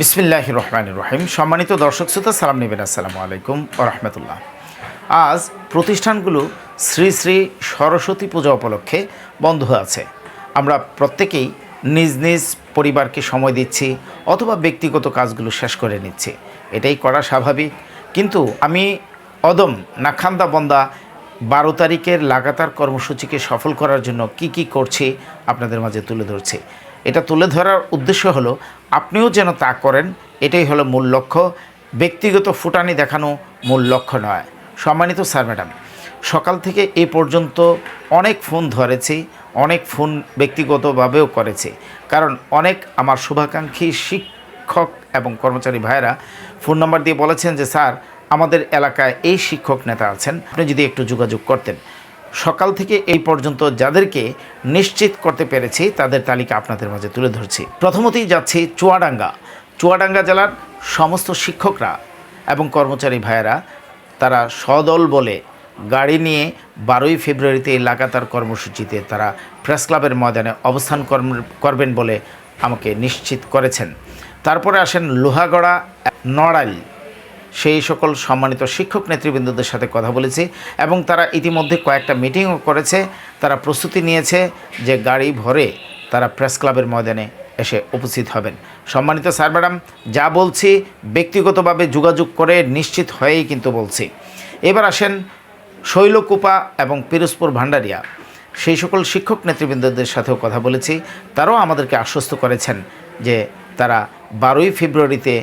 বিসমিল্লাহ রহমান রহিম। সম্মানিত দর্শক শ্রোতা, সালাম নেবেন। আসসালামু আলাইকুম রহমতুল্লাহ। আজ প্রতিষ্ঠানগুলো শ্রী শ্রী সরস্বতী পূজা উপলক্ষে বন্ধ আছে। আমরা প্রত্যেকেই নিজ নিজ পরিবারকে সময় দিচ্ছি অথবা ব্যক্তিগত কাজগুলো শেষ করে নিচ্ছি। এটাই করা স্বাভাবিক। কিন্তু আমি অদম নাখান্দা বন্দা বারো তারিখের লাগাতার কর্মসূচিকে সফল করার জন্য কি কি করছে আপনাদের মাঝে তুলে ধরছে। এটা তুলে ধরার উদ্দেশ্য হলো, আপনিও যেন তা করেন, এটাই হলো মূল লক্ষ্য। ব্যক্তিগত ফুটানি দেখানো মূল লক্ষ্য নয়। সম্মানিত স্যার, ম্যাডাম, সকাল থেকে এ পর্যন্ত অনেক ফোন ধরেছি, অনেক ফোন ব্যক্তিগতভাবেও করেছে। কারণ অনেক আমার শুভাকাঙ্ক্ষী শিক্ষক এবং কর্মচারী ভাইয়েরা ফোন নাম্বার দিয়ে বলেছেন যে, স্যার আমাদের এলাকায় এই শিক্ষক নেতা আছেন। আপনি যদি একটু যোগাযোগ করতেন। সকাল থেকে এই পর্যন্ত যাদেরকে নিশ্চিত করতে পেরেছি, তাদের তালিকা আপনাদের মাঝে তুলে ধরছি। প্রথমতেই যাচ্ছি চুয়াডাঙ্গা। চুয়াডাঙ্গা জেলার সমস্ত শিক্ষকরা এবং কর্মচারী ভাইয়েরা, তারা সদল বলে গাড়ি নিয়ে বারোই ফেব্রুয়ারিতে লাগাতার কর্মসূচিতে তারা প্রেস ক্লাবের ময়দানে অবস্থান করবেন বলে আমাকে নিশ্চিত করেছেন। তারপরে আসেন লোহাগড়া, নড়াইল। সেই সকল সম্মানিত শিক্ষক নেতৃবৃন্দদের সাথে কথা বলেছি এবং তারা ইতিমধ্যে কয়েকটা মিটিংও করেছে, তারা প্রস্তুতি নিয়েছে যে গাড়ি ভরে তারা প্রেস ক্লাবের ময়দানে এসে উপস্থিত হবেন। সম্মানিত স্যার ম্যাডাম, যা বলছি ব্যক্তিগতভাবে যোগাযোগ করে নিশ্চিত হয়েই কিন্তু বলছি। এবার আসেন শৈলকুপা এবং পিরোজপুর ভান্ডারিয়া সেই সকল শিক্ষক নেতৃবৃন্দদের সাথেও কথা বলেছি। তারাও আমাদেরকে আশ্বস্ত করেছেন যে তারা বারোই ফেব্রুয়ারিতে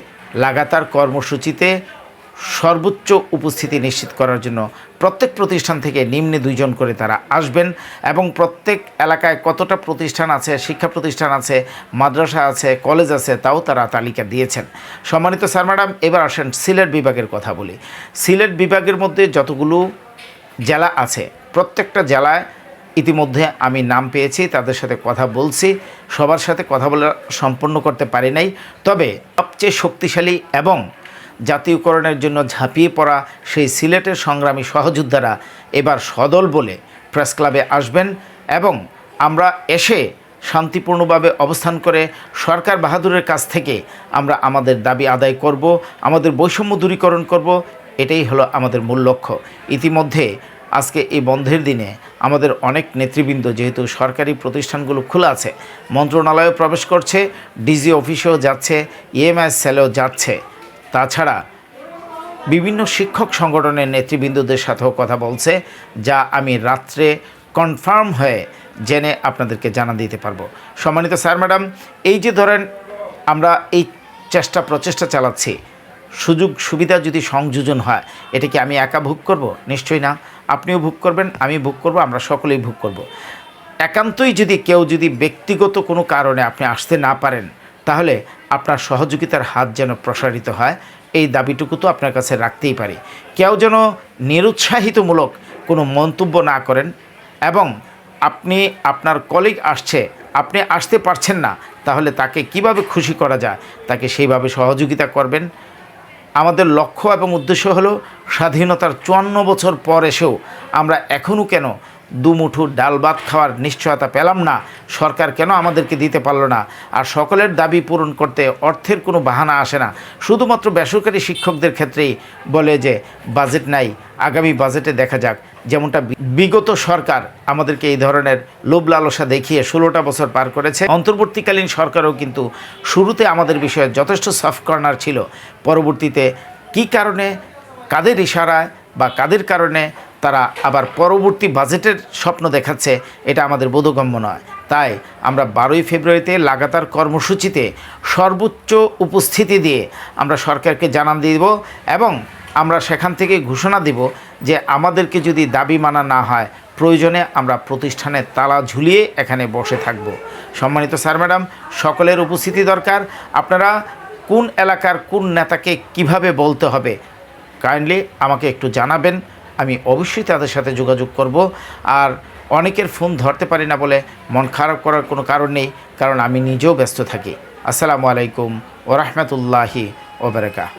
লাগাতার কর্মসূচিতে সর্বোচ্চ উপস্থিতি নিশ্চিত করার জন্য প্রত্যেক প্রতিষ্ঠান থেকে নিম্নে দুইজন করে তারা আসবেন এবং প্রত্যেক এলাকায় কতটা প্রতিষ্ঠান আছে, শিক্ষা প্রতিষ্ঠান আছে, মাদ্রাসা আছে, কলেজ আছে, তাও তারা তালিকা দিয়েছেন। সম্মানিত স্যার, ম্যাডাম, এবার আসেন সিলেট বিভাগের কথা বলি। সিলেট বিভাগের মধ্যে যতগুলো জেলা আছে, প্রত্যেকটা জেলায় ইতিমধ্যে আমি নাম পেয়েছি, তাদের সাথে কথা বলছি, সবার সাথে কথা বলা সম্পন্ন করতে পারি নাই। তবে সবচেয়ে শক্তিশালী এবং জাতীয়করণের জন্য ঝাঁপিয়ে পড়া সেই সিলেটের সংগ্রামী সহযোদ্ধারা এবার সদল বলে প্রেস ক্লাবে আসবেন এবং আমরা এসে শান্তিপূর্ণভাবে অবস্থান করে সরকার বাহাদুরের কাছ থেকে আমরা আমাদের দাবি আদায় করব, আমাদের বৈষম্য দূরীকরণ করব, এটাই হলো আমাদের মূল লক্ষ্য। ইতিমধ্যে আজকে এই বন্ধের দিনে আমাদের অনেক নেতৃবৃন্দ, যেহেতু সরকারি প্রতিষ্ঠানগুলো খোলা আছে, মন্ত্রণালয়ে প্রবেশ করছে, ডিজি অফিসেও যাচ্ছে ইএমআইএস সেলেও যাচ্ছে। তাছাড়া বিভিন্ন শিক্ষক সংগঠনের নেতৃবৃন্দদের সাথেও কথা বলছে, যা আমি রাত্রে কনফার্ম হয়ে জেনে আপনাদেরকে জানা দিতে পারব। সম্মানিত স্যার, ম্যাডাম, এই যে ধরেন আমরা এই চেষ্টা, প্রচেষ্টা চালাচ্ছি সুযোগ সুবিধা যদি সংযোজন হয়, এটা কি আমি একা ভোগ করব? নিশ্চয়ই না। আপনিও ভোগ করবেন, আমি ভোগ করব, আমরা সকলেই ভোগ করব। একান্তই যদি কেউ যদি ব্যক্তিগত কোনো কারণে আপনি আসতে না পারেন, তাহলে আপনার সহযোগিতার হাত যেন প্রসারিত হয়, এই দাবিটুকু তো আপনার কাছে রাখতেই পারি। কেউ যেন নিরুৎসাহিতমূলক কোনো মন্তব্য না করেন এবং আপনি, আপনার কলিগ আসছে, আপনি আসতে পারছেন না, তাহলে তাকে কীভাবে খুশি করা যায়, তাকে সেইভাবে সহযোগিতা করবেন আমাদের লক্ষ্য এবং উদ্দেশ্য হলো স্বাধীনতার চুয়ান্ন বছর পর এসেও আমরা এখনও কেন দুমুঠো ডাল ভাত খাওয়ার নিশ্চয়তা পেলাম না। সরকার কেন আমাদেরকে দিতে পারল না? আর সকলের দাবি পূরণ করতে অর্থের কোনো বাহানা আসে না। শুধুমাত্র বেসরকারি শিক্ষকদের ক্ষেত্রেই বলে যে, বাজেট নাই, আগামী বাজেটে দেখা যাক। যেমনটা বিগত সরকার আমাদেরকে এই ধরনের লোভ লালসা দেখিয়ে ষোলোটা বছর পার করেছে। অন্তর্বর্তীকালীন সরকারও কিন্তু শুরুতে আমাদের বিষয়ে যথেষ্ট সফট কর্নার ছিল। পরবর্তীতে কী কারণে, কাদের ইশারায় বা কাদের কারণে তারা আবার পরবর্তী বাজেটের স্বপ্ন দেখাচ্ছে, এটা আমাদের বোধগম্য নয়। তাই আমরা বারোই ফেব্রুয়ারিতে লাগাতার কর্মসূচিতে সর্বোচ্চ উপস্থিতি দিয়ে আমরা সরকারকে জানান দিব এবং আমরা সেখান থেকে ঘোষণা দিব যে আমাদেরকে যদি দাবি মানা না হয়, প্রয়োজনে আমরা প্রতিষ্ঠানে তালা ঝুলিয়ে এখানে বসে থাকব। সম্মানিত স্যার, ম্যাডাম, সকলের উপস্থিতি দরকার। আপনারা কোন এলাকার কোন নেতাকে কীভাবে বলতে হবে, কাইন্ডলি আমাকে একটু জানাবেন। আমি অবশ্যই তাদের সাথে যোগাযোগ করব। আর অনেকের ফোন ধরতে পারি না বলে মন খারাপ করার কোনো কারণ নেই, কারণ আমি নিজেও ব্যস্ত থাকি। আসসালামু আলাইকুম ওরহমতুল্লাহি রহমতুল্লাহি ওবরাকা